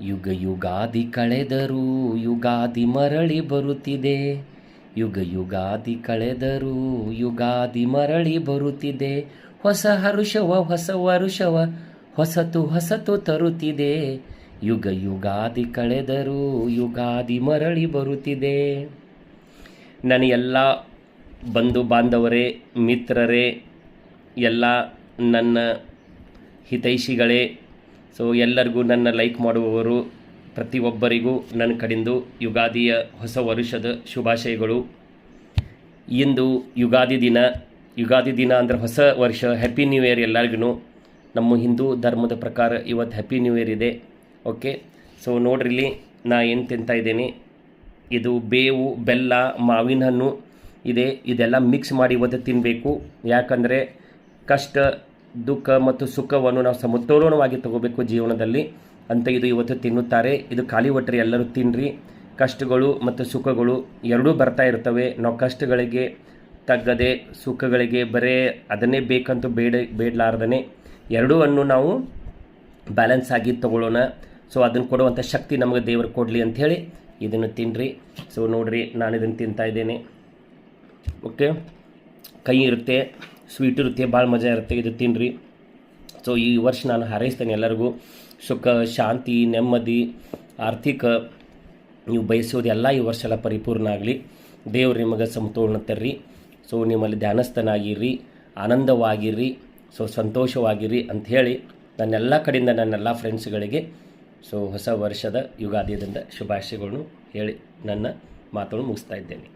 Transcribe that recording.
ಯುಗ ಯುಗಾದಿ ಕಳೆದರೂ ಯುಗಾದಿ ಮರಳಿ ಬರುತ್ತಿದೆ. ಯುಗ ಯುಗಾದಿ ಕಳೆದರೂ ಯುಗಾದಿ ಮರಳಿ ಬರುತ್ತಿದೆ. ಹೊಸ ಹರುಷವ, ಹೊಸ ವರುಷವ, ಹೊಸತು ಹೊಸತು ತರುತ್ತಿದೆ. ಯುಗ ಯುಗಾದಿ ಕಳೆದರೂ ಯುಗಾದಿ ಮರಳಿ ಬರುತ್ತಿದೆ. ನನ್ನ ಎಲ್ಲ ಬಂಧು ಬಾಂಧವರೇ, ಮಿತ್ರರೇ, ಎಲ್ಲ ನನ್ನ ಹಿತೈಷಿಗಳೇ ಸೊ ಎಲ್ಲರಿಗೂ ನನ್ನ ಲೈಕ್ ಮಾಡುವವರು, ಪ್ರತಿಯೊಬ್ಬರಿಗೂ ನನ್ನ ಕಡೆಂದು ಯುಗಾದಿಯ ಹೊಸ ವರುಷದ ಶುಭಾಶಯಗಳು. ಇಂದು ಯುಗಾದಿ ದಿನ ಯುಗಾದಿ ದಿನ ಅಂದರೆ ಹೊಸ ವರ್ಷ ಹ್ಯಾಪಿ ನ್ಯೂ ಇಯರ್ ಎಲ್ಲರಿಗೂ ನಮ್ಮ ಹಿಂದೂ ಧರ್ಮದ ಪ್ರಕಾರ ಇವತ್ತು ಹ್ಯಾಪಿ ನ್ಯೂ ಇಯರ್ ಇದೆ. ಓಕೆ ಸೊ ನೋಡ್ರಿ ಇಲ್ಲಿ ನಾ ಏನು ತಿಂತಾ ಇದ್ದೀನಿ. ಇದು ಬೇವು, ಬೆಲ್ಲ ಮಾವಿನ ಹಣ್ಣು ಇದೆ. ಇದೆಲ್ಲ ಮಿಕ್ಸ್ ಮಾಡಿ ಇವತ್ತು ತಿನ್ನಬೇಕು ಯಾಕಂದರೆ ಕಷ್ಟ ದುಃಖ ಮತ್ತು ಸುಖವನ್ನು ನಾವು ಸಮತೋಲನವಾಗಿ ತಗೋಬೇಕು ಜೀವನದಲ್ಲಿ. ಅಂತ ಇದು ಇವತ್ತು ತಿನ್ನುತ್ತಾರೆ. ಇದು ಖಾಲಿ ಹೊಟ್ಟರೆ ಎಲ್ಲರೂ ತಿನ್ನಿರಿ ಕಷ್ಟಗಳು ಮತ್ತು ಸುಖಗಳು ಎರಡೂ ಬರ್ತಾ ಇರ್ತವೆ. ನಾವು ಕಷ್ಟಗಳಿಗೆ ತಗ್ಗದೆ, ಸುಖಗಳಿಗೆ ಬರೇ ಅದನ್ನೇ ಬೇಕಂತೂ ಬೇಡ, ಬೇಡಲಾರ್ದನೆ ಎರಡೂ ಅನ್ನು ನಾವು ಬ್ಯಾಲೆನ್ಸ್ ಆಗಿ ತಗೊಳ್ಳೋಣ. ಸೊ ಅದನ್ನು ಕೊಡುವಂಥ ಶಕ್ತಿ ನಮಗೆ ದೇವರು ಕೊಡಲಿ ಅಂಥೇಳಿ ಇದನ್ನು ತಿನ್ನಿರಿ ಸೊ ನೋಡಿರಿ ನಾನು ಇದನ್ನು ತಿಂತಾ ಇದ್ದೇನೆ. ಓಕೆ ಕೈ ಇರುತ್ತೆ. ಸ್ವೀಟ್ ಇರುತ್ತೆ ಭಾಳ ಮಜಾ ಇರುತ್ತೆ, ಇದು ತಿನ್ನಿರಿ ಸೊ ಈ ವರ್ಷ ನಾನು ಹಾರೈಸ್ತೇನೆ ಎಲ್ಲರಿಗೂ. ಸುಖ, ಶಾಂತಿ, ನೆಮ್ಮದಿ, ಆರ್ಥಿಕ, ನೀವು ಬಯಸೋದೆಲ್ಲ ಈ ವರ್ಷ ಎಲ್ಲ ಪರಿಪೂರ್ಣ ಆಗಲಿ. ದೇವ್ರು ನಿಮಗೆ ಸಮತೋಲನ ತರ್ರಿ. ಸೊ ನಿಮ್ಮಲ್ಲಿ ಧ್ಯಾನಸ್ಥನಾಗಿರ್ರಿ ಆನಂದವಾಗಿರ್ರಿ ಸೊ ಸಂತೋಷವಾಗಿರ್ರಿ ಅಂಥೇಳಿ ನನ್ನೆಲ್ಲ ಕಡೆಯಿಂದ ನನ್ನೆಲ್ಲ ಫ್ರೆಂಡ್ಸ್ಗಳಿಗೆ ಸೊ ಹೊಸ ವರ್ಷದ ಯುಗಾದಿಯಿಂದ ಶುಭಾಶಯಗಳನ್ನು ಹೇಳಿ ನನ್ನ ಮಾತುಗಳು ಮುಗಿಸ್ತಾ ಇದ್ದೇನೆ.